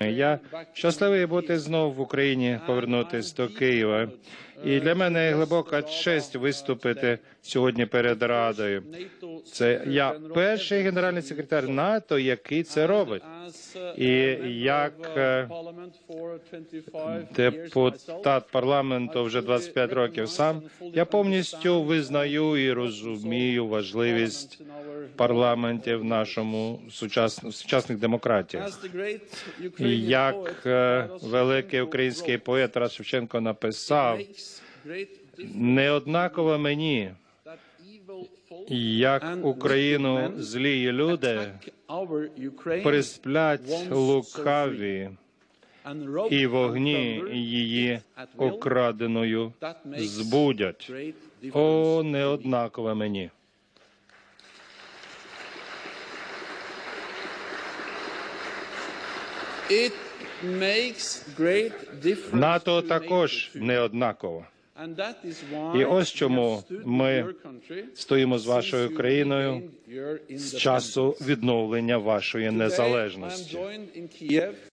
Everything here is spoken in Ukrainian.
Я щасливий бути знов в Україні, повернутись до Києва. І для мене глибока честь виступити сьогодні перед Радою. Це я перший генеральний секретар НАТО, який це робить. І як е, депутат парламенту вже 25 років сам, я повністю визнаю і розумію важливість парламентів в нашому сучасному сучасних демократіях. Як е, великий український поет Тарас Шевченко написав, неоднаково мені, як Україну злії люди присплять лукаві і вогні її окраденою збудять. О, неоднаково мені. НАТО також неоднаково. І ось чому ми Стоїмо з вашою країною з часу відновлення вашої незалежності.